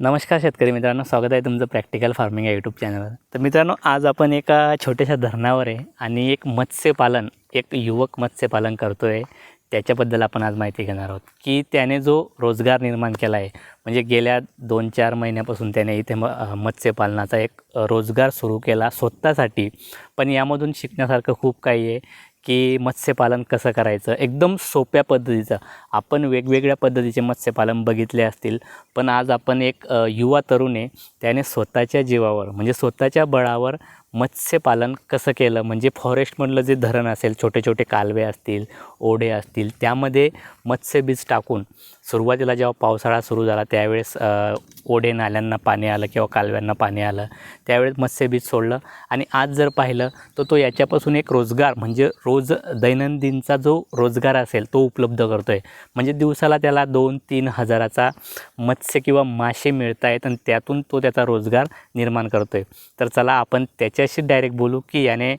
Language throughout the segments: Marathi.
नमस्कार शेतकरी मित्रांनो स्वागत आहे तुमचं प्रॅक्टिकल फार्मिंग या यूट्यूब चॅनलवर तर मित्रांनो आज आपण एका छोट्याशा धरणावर आहे आणि एक मत्स्यपालन एक युवक मत्स्यपालन करतो आहे त्याच्याबद्दल आपण आज माहिती घेणार आहोत. की त्याने जो रोजगार निर्माण केला आहे म्हणजे गेल्या दोन चार महिन्यापासून त्याने इथे म मत्स्यपालनाचा एक रोजगार सुरू केला स्वतःसाठी. पण यामधून शिकण्यासारखं खूप काही आहे. की मत्स्यपालन कसं करायचं? एकदम सोप्या पद्धतीचं. आपण वेगवेगळ्या पद्धतीचे मत्स्यपालन बघितले असतील. पण आज आपण एक युवा तरुण आहे. त्याने स्वतःच्या जीवावर म्हणजे स्वतःच्या बळावर मत्स्यपालन कसं केलं? म्हणजे फॉरेस्टमधलं जे धरण असेल छोटे छोटे कालवे असतील ओढे असतील त्यामध्ये मत्स्यबीज टाकून सुरुवातीला जेव्हा पावसाळा सुरू झाला त्यावेळेस ओढे नाल्यांना पाणी आलं किंवा कालव्यांना पाणी आलं त्यावेळेस मत्स्यबीज सोडलं. आणि आज जर पाहिलं तर तो याच्यापासून एक रोजगार म्हणजे रोज दैनंदिनचा जो रोजगार असेल तो उपलब्ध करतो आहे म्हणजे दिवसाला त्याला दोन तीन हजाराचा मत्स्य किंवा मासे मिळत आहेत आणि त्यातून तो त्याचा रोजगार निर्माण करतो आहे तर चला आपण त्याच्या त्याच्याशी डायरेक्ट बोलू की याने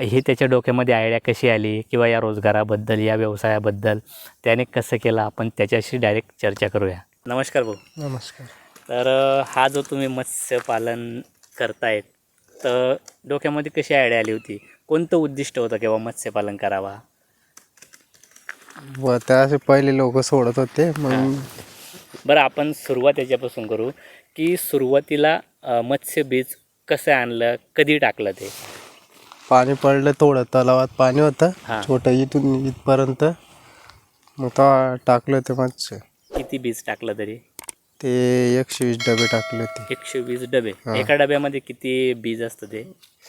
ही त्याच्या डोक्यामध्ये आयडिया कशी आली किंवा या रोजगाराबद्दल या व्यवसायाबद्दल त्याने कसं केलं? आपण त्याच्याशी डायरेक्ट चर्चा करूया. नमस्कार भाऊ. नमस्कार. तर हा जो तुम्ही मत्स्यपालन करतायत तर डोक्यामध्ये कशी आयडिया आली होती? कोणतं उद्दिष्ट होतं किंवा मत्स्यपालन करावा? व त्या असे पहिले लोक सोडत होते मग बरं आपण सुरुवात याच्यापासून करू की सुरुवातीला अ, मत्स्यबीज कसं आणलं? कधी टाकलं ते? पाणी पडलं थोडं तलावात पाणी होतं. छोटं इथून इथपर्यंत. मग तेव्हा टाकलं ते मच्छी. किती बीज टाकलं तरी? ते एकशे वीस डबे टाकले होते. एकशे वीस डबे एका डब्यामध्ये किती बीज असतं ते?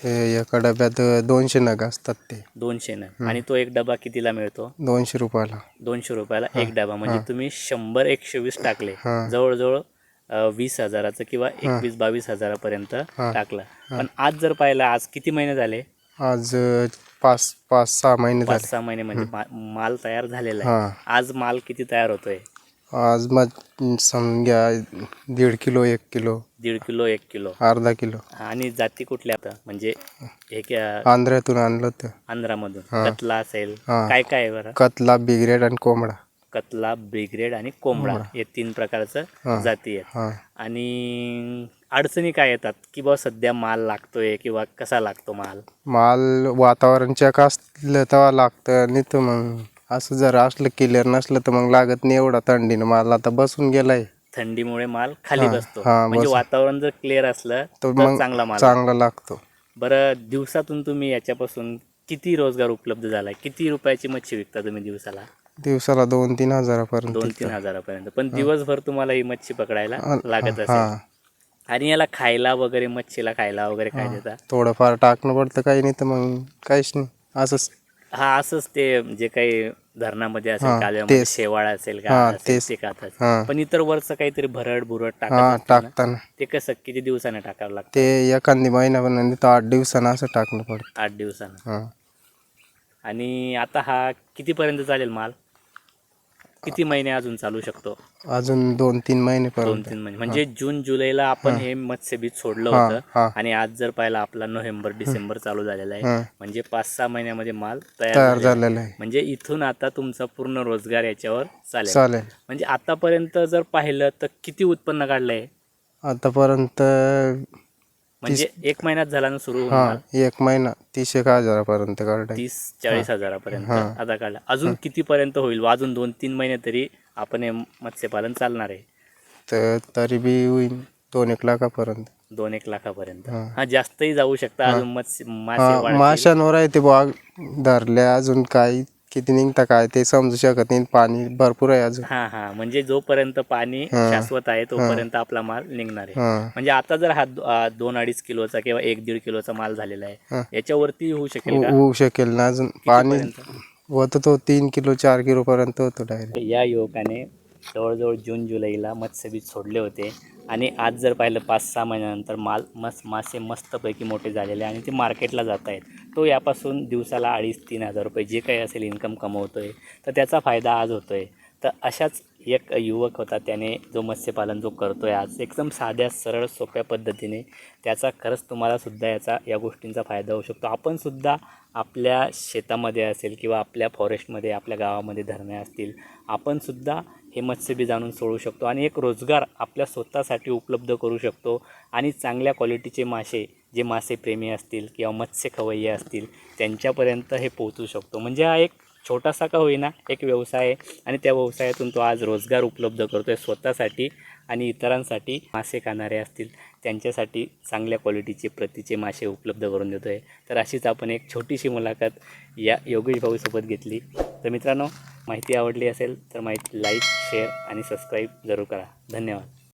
हे एका डब्यात दोनशे नग असतात ते. दोनशे न आणि तो एक डबा कितीला मिळतो? दोनशे रुपयाला. दोनशे रुपयाला एक डबा. म्हणजे तुम्ही शंभर एकशे वीस टाकले. हां. जवळजवळ वीस हजाराचं किंवा एकवीस बावीस हजारापर्यंत टाकलं. पण आज जर पाहिलं आज किती महिने झाले? आज पाच पाच सहा महिने पाच सहा महिने म्हणजे माल तयार झालेला आहे. आज माल किती तयार होतोय? आज मग समजा दीड किलो एक किलो. दीड किलो एक किलो. अर्धा किलो. आणि जाती कुठल्या आता? म्हणजे आंध्रातून आणलं होतं. आंध्रामधून. कतला असेल. काय काय बरं? कतला बिग्रेड आणि कोंबडा. कतला ब्रिग्रेड आणि कोंबडा हे तीन प्रकारचं. जाती आहेत. आणि अडचणी काय येतात? की बा सध्या माल लागतोय किंवा कसा लागतो माल? माल वातावरण चेक असलं तेव्हा लागतं नाही तर मग असं जर असलं क्लिअर नसलं तर मग लागत नाही एवढा थंडीनं. माल आता बसून गेलाय. थंडीमुळे माल खाली बसतो. म्हणजे. वातावरण जर क्लिअर असलं तर तर मग चांगला माल चांगला लागतो. बरं दिवसातून तुम्ही याच्यापासून किती रोजगार उपलब्ध झालाय किती रुपयाची मच्छी विकता तुम्ही दिवसाला? दिवसाला दोन तीन हजारापर्यंत दोन तीन हजारापर्यंत. पण दिवसभर तुम्हाला ही मच्छी पकडायला लागत हा. असेल. आणि याला खायला वगैरे मच्छीला खायला वगैरे काय देता? थोडंफार टाकणं पडतं काही नाही तर मग काहीच नाही. असंच. हा असंच ते जे काही धरणामध्ये असेल कालव्यामध्ये तेच. शेवाळ असेल हां, का तेच. ते हां. पण इतर वरचं काहीतरी भरड बुरड टाकत हा असतील ना, टाकताना. ते कसं किती दिवसाने टाकावं लागतं? ते एखादी महिना पण नाही तर आठ दिवसानं असं टाकणं पडतं. आठ दिवसानं. हा. आणि आता हा कितीपर्यंत चालेल माल? किती महिने अजून चालू शकतो? अजून दोन तीन दोन महिनेपर्यंत तीन महिने. म्हणजे जून जुलैला आपण हे. मत्स्यबीज सोडलं हा, होतं. आणि आज जर पाहिला आपला नोव्हेंबर डिसेंबर चालू झालेला आहे. म्हणजे पाच सहा महिन्यामध्ये माल तयार झालेला आहे. म्हणजे इथून आता तुमचा पूर्ण रोजगार याच्यावर चालेल. चालेल. म्हणजे आतापर्यंत जर पाहिलं तर किती उत्पन्न काढलंय? आतापर्यंत म्हणजे एक महिन्यात झाला ना सुरू हा? एक महिना तीस एक हजारापर्यंत काढाय तीस चाळीस हजारापर्यंत आता काढला. अजून किती पर्यंत होईल? अजून दोन तीन महिने तरी आपण हे मत्स्यपालन चालणार आहे. तर तरी बी होईल दोन एक लाखापर्यंत. दोन एक लाखापर्यंत. हा. हा जास्तही जाऊ शकता अजून मत्स्य मासे हा वाढतील. माशांवर आहे ते बाग धरल्या अजून काय किती निघता काय ते समजू शकत नाही. पाणी भरपूर आहे अजून. हा हा. म्हणजे जोपर्यंत पाणी हा. शाश्वत आहे तोपर्यंत आपला माल निघणार आहे. हा. म्हणजे आता जर हा दो- आ, दोन अडीच किलोचा किंवा एक दीड किलोचा माल झालेला हा. आहे याच्यावरती होऊ शकेल हो- का? होऊ शकेल ना अजून. पाणी कितीपर्यंत? होतं तो तीन किलो चार किलो पर्यंत होतो डायरेक्ट या युवकाने जवळजवळ जून जुलैला मत्स्यबीज सोडले होते. आणि आज जर पाहिलं पाच सहा महिन्यानंतर माल मस् मासे मस्तपैकी मोठे झालेले आणि ते मार्केटला जात आहेत तो यापासून दिवसाला अडीच तीन हजार रुपये जे काही असेल इन्कम कमवतो आहे तर त्याचा फायदा आज होतो आहे तर अशाच एक युवक होता त्याने जो मत्स्यपालन जो करतो आहे आज. एकदम साध्या सरळ सोप्या पद्धतीने त्याचा खरंच तुम्हालासुद्धा याचा या गोष्टींचा फायदा होऊ शकतो. आपणसुद्धा आपल्या शेतामध्ये असेल किंवा आपल्या फॉरेस्टमध्ये आपल्या गावामध्ये धरणे असतील आपणसुद्धा हे मत्स्यबी जाणून सोडू शकतो आणि एक रोजगार आपल्या स्वतःसाठी उपलब्ध करू शकतो. आणि चांगल्या क्वालिटीचे मासे जे मासेप्रेमी असतील किंवा मत्स्य खवय्ये असतील त्यांच्यापर्यंत हे पोहोचू शकतो. म्हणजे हा एक छोटासा का होईना एक व्यवसाय आहे. आणि त्या व्यवसायातून तो आज रोजगार उपलब्ध करतो आहे स्वतःसाठी आणि इतरांसाठी. मासे खाणारे असतील त्यांच्यासाठी चांगल्या क्वालिटीचे प्रतीचे मासे उपलब्ध करून देतो आहे तर अशीच आपण एक छोटीशी मुलाखत या योगेश भाऊसोबत घेतली. तर मित्रांनो माहिती आवडली असेल तर माहिती लाईक शेअर आणि सबस्क्राईब जरूर करा. धन्यवाद.